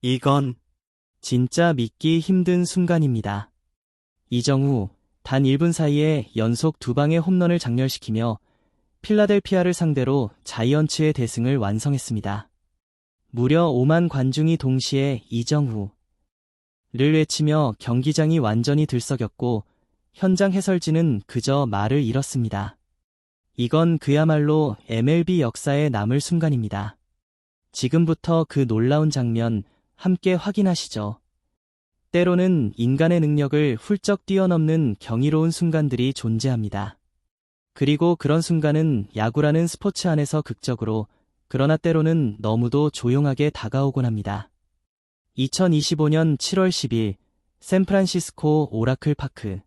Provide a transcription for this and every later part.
이건 진짜 믿기 힘든 순간입니다. 이정후 단 1분 사이에 연속 두 방의 홈런을 장렬시키며 필라델피아를 상대로 자이언츠의 대승을 완성했습니다. 무려 5만 관중이 동시에 이정후를 외치며 경기장이 완전히 들썩였고 현장 해설진은 그저 말을 잃었습니다. 이건 그야말로 MLB 역사에 남을 순간입니다. 지금부터 그 놀라운 장면 함께 확인하시죠. 때로는 인간의 능력을 훌쩍 뛰어넘는 경이로운 순간들이 존재합니다. 그리고 그런 순간은 야구라는 스포츠 안에서 극적으로, 그러나 때로는 너무도 조용하게 다가오곤 합니다. 2025년 7월 10일, 샌프란시스코 오라클 파크.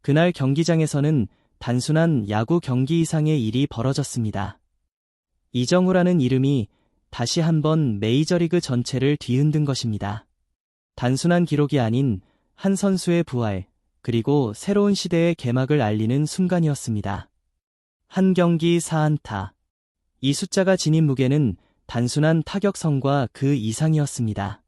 그날 경기장에서는 단순한 야구 경기 이상의 일이 벌어졌습니다. 이정우라는 이름이 다시 한번 메이저리그 전체를 뒤흔든 것입니다. 단순한 기록이 아닌 한 선수의 부활, 그리고 새로운 시대의 개막을 알리는 순간이었습니다. 한 경기 4안타. 이 숫자가 지닌 무게는 단순한 타격성과 그 이상이었습니다.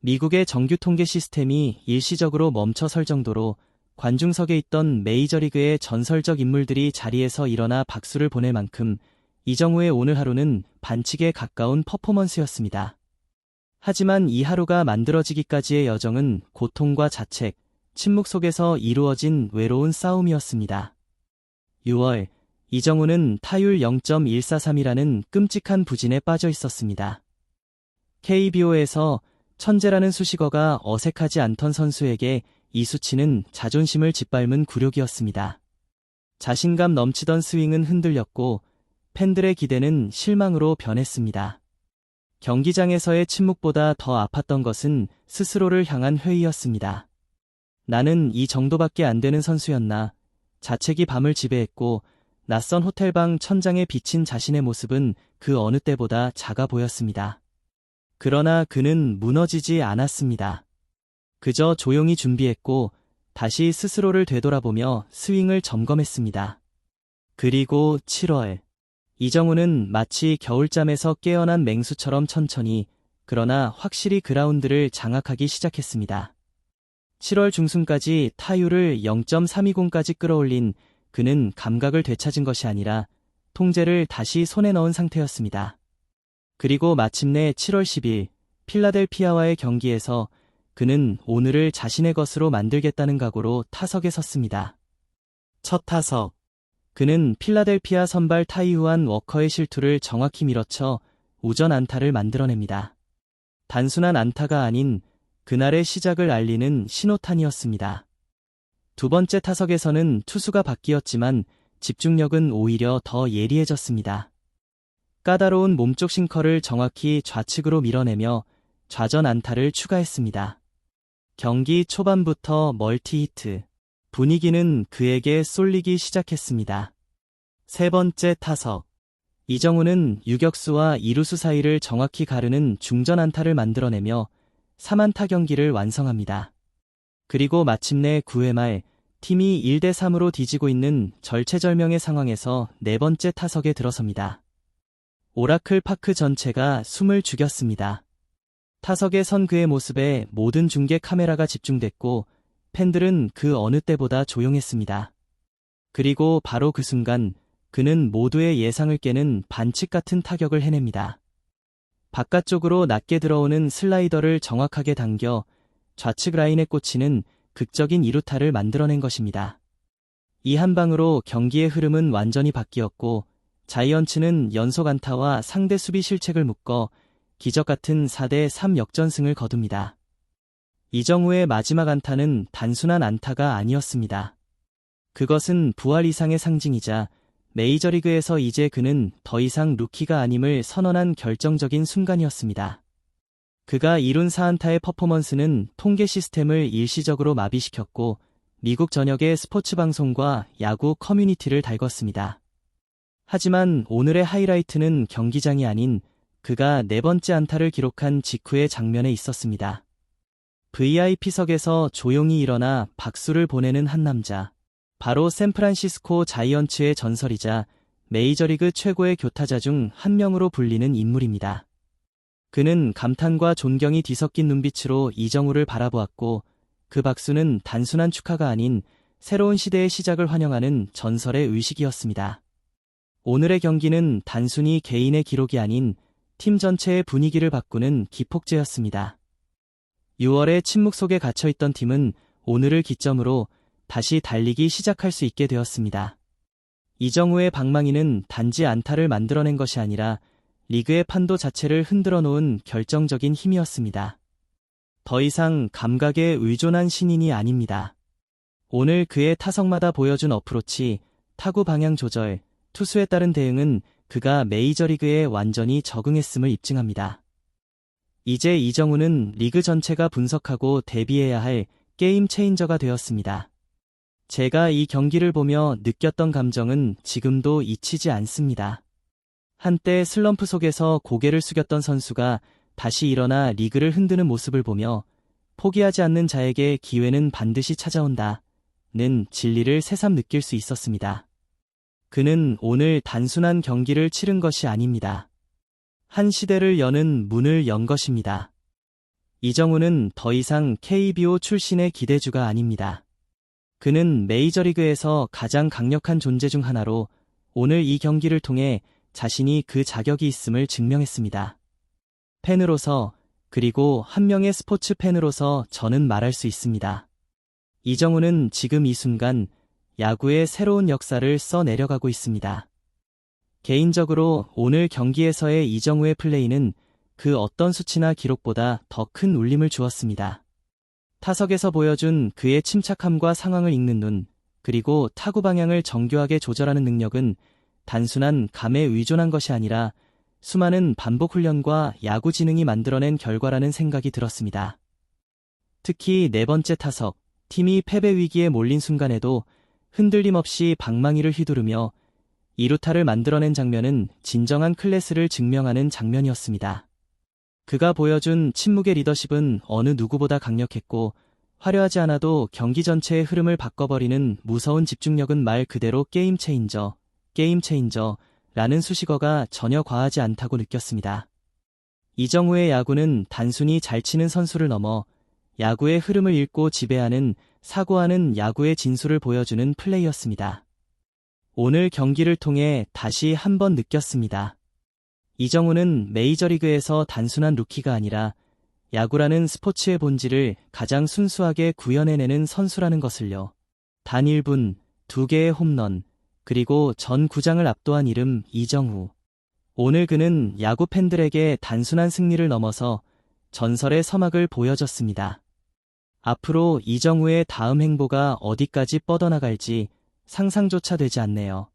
미국의 정규 통계 시스템이 일시적으로 멈춰 설 정도로 관중석에 있던 메이저리그의 전설적 인물들이 자리에서 일어나 박수를 보낼 만큼 이정우의 오늘 하루는 반칙에 가까운 퍼포먼스였습니다. 하지만 이 하루가 만들어지기까지의 여정은 고통과 자책, 침묵 속에서 이루어진 외로운 싸움이었습니다. 6월, 이정우는 타율 0.143이라는 끔찍한 부진에 빠져 있었습니다. KBO에서 천재라는 수식어가 어색하지 않던 선수에게 이 수치는 자존심을 짓밟은 굴욕이었습니다. 자신감 넘치던 스윙은 흔들렸고 팬들의 기대는 실망으로 변했습니다. 경기장에서의 침묵보다 더 아팠던 것은 스스로를 향한 회의였습니다. 나는 이 정도밖에 안 되는 선수였나. 자책이 밤을 지배했고 낯선 호텔방 천장에 비친 자신의 모습은 그 어느 때보다 작아 보였습니다. 그러나 그는 무너지지 않았습니다. 그저 조용히 준비했고 다시 스스로를 되돌아보며 스윙을 점검했습니다. 그리고 7월 이정우는 마치 겨울잠에서 깨어난 맹수처럼 천천히 그러나 확실히 그라운드를 장악하기 시작했습니다. 7월 중순까지 타율을 0.320까지 끌어올린 그는 감각을 되찾은 것이 아니라 통제를 다시 손에 넣은 상태였습니다. 그리고 마침내 7월 10일 필라델피아와의 경기에서 그는 오늘을 자신의 것으로 만들겠다는 각오로 타석에 섰습니다. 첫 타석. 그는 필라델피아 선발 타이후안 워커의 실투를 정확히 밀어쳐 우전 안타를 만들어냅니다. 단순한 안타가 아닌 그날의 시작을 알리는 신호탄이었습니다. 두 번째 타석에서는 투수가 바뀌었지만 집중력은 오히려 더 예리해졌습니다. 까다로운 몸쪽 싱커를 정확히 좌측으로 밀어내며 좌전 안타를 추가했습니다. 경기 초반부터 멀티 히트. 분위기는 그에게 쏠리기 시작했습니다. 세 번째 타석. 이정우는 유격수와 이루수 사이를 정확히 가르는 중전 안타를 만들어내며 3안타 경기를 완성합니다. 그리고 마침내 9회 말 팀이 1대 3으로 뒤지고 있는 절체절명의 상황에서 네 번째 타석에 들어섭니다. 오라클 파크 전체가 숨을 죽였습니다. 타석에 선 그의 모습에 모든 중계 카메라가 집중됐고 팬들은 그 어느 때보다 조용했습니다. 그리고 바로 그 순간 그는 모두의 예상을 깨는 반칙 같은 타격을 해냅니다. 바깥쪽으로 낮게 들어오는 슬라이더를 정확하게 당겨 좌측 라인에 꽂히는 극적인 이루타를 만들어낸 것입니다. 이 한 방으로 경기의 흐름은 완전히 바뀌었고 자이언츠는 연속 안타와 상대 수비 실책을 묶어 기적 같은 4대 3 역전승을 거둡니다. 이정우의 마지막 안타는 단순한 안타가 아니었습니다. 그것은 부활 이상의 상징이자 메이저리그에서 이제 그는 더 이상 루키가 아님을 선언한 결정적인 순간이었습니다. 그가 이룬 4안타의 퍼포먼스는 통계 시스템을 일시적으로 마비시켰고 미국 전역의 스포츠 방송과 야구 커뮤니티를 달궜습니다. 하지만 오늘의 하이라이트는 경기장이 아닌 그가 네 번째 안타를 기록한 직후의 장면에 있었습니다. VIP석에서 조용히 일어나 박수를 보내는 한 남자. 바로 샌프란시스코 자이언츠의 전설이자 메이저리그 최고의 교타자 중 한 명으로 불리는 인물입니다. 그는 감탄과 존경이 뒤섞인 눈빛으로 이정우를 바라보았고 그 박수는 단순한 축하가 아닌 새로운 시대의 시작을 환영하는 전설의 의식이었습니다. 오늘의 경기는 단순히 개인의 기록이 아닌 팀 전체의 분위기를 바꾸는 기폭제였습니다. 6월의 침묵 속에 갇혀있던 팀은 오늘을 기점으로 다시 달리기 시작할 수 있게 되었습니다. 이정우의 방망이는 단지 안타를 만들어낸 것이 아니라 리그의 판도 자체를 흔들어 놓은 결정적인 힘이었습니다. 더 이상 감각에 의존한 신인이 아닙니다. 오늘 그의 타석마다 보여준 어프로치, 타구 방향 조절, 투수에 따른 대응은 그가 메이저리그에 완전히 적응했음을 입증합니다. 이제 이정우는 리그 전체가 분석하고 대비해야 할 게임 체인저가 되었습니다. 제가 이 경기를 보며 느꼈던 감정은 지금도 잊히지 않습니다. 한때 슬럼프 속에서 고개를 숙였던 선수가 다시 일어나 리그를 흔드는 모습을 보며 포기하지 않는 자에게 기회는 반드시 찾아온다. 는 진리를 새삼 느낄 수 있었습니다. 그는 오늘 단순한 경기를 치른 것이 아닙니다. 한 시대를 여는 문을 연 것입니다. 이정우는 더 이상 KBO 출신의 기대주가 아닙니다. 그는 메이저리그에서 가장 강력한 존재 중 하나로 오늘 이 경기를 통해 자신이 그 자격이 있음을 증명했습니다. 팬으로서 그리고 한 명의 스포츠 팬으로서 저는 말할 수 있습니다. 이정우는 지금 이 순간 야구의 새로운 역사를 써 내려가고 있습니다. 개인적으로 오늘 경기에서의 이정우의 플레이는 그 어떤 수치나 기록보다 더 큰 울림을 주었습니다. 타석에서 보여준 그의 침착함과 상황을 읽는 눈, 그리고 타구 방향을 정교하게 조절하는 능력은 단순한 감에 의존한 것이 아니라 수많은 반복 훈련과 야구 지능이 만들어낸 결과라는 생각이 들었습니다. 특히 네 번째 타석, 팀이 패배 위기에 몰린 순간에도 흔들림 없이 방망이를 휘두르며 이루타를 만들어낸 장면은 진정한 클래스를 증명하는 장면이었습니다. 그가 보여준 침묵의 리더십은 어느 누구보다 강력했고 화려하지 않아도 경기 전체의 흐름을 바꿔버리는 무서운 집중력은 말 그대로 게임 체인저, 게임 체인저라는 수식어가 전혀 과하지 않다고 느꼈습니다. 이정우의 야구는 단순히 잘 치는 선수를 넘어 야구의 흐름을 읽고 지배하는 사고하는 야구의 진수를 보여주는 플레이였습니다. 오늘 경기를 통해 다시 한번 느꼈습니다. 이정우는 메이저리그에서 단순한 루키가 아니라 야구라는 스포츠의 본질을 가장 순수하게 구현해내는 선수라는 것을요. 단 1분, 2개의 홈런, 그리고 전 구장을 압도한 이름 이정우. 오늘 그는 야구 팬들에게 단순한 승리를 넘어서 전설의 서막을 보여줬습니다. 앞으로 이정우의 다음 행보가 어디까지 뻗어나갈지 상상조차 되지 않네요.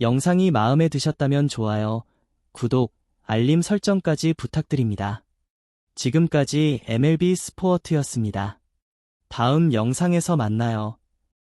영상이 마음에 드셨다면 좋아요, 구독, 알림 설정까지 부탁드립니다. 지금까지 MLB 스포어트였습니다. 다음 영상에서 만나요.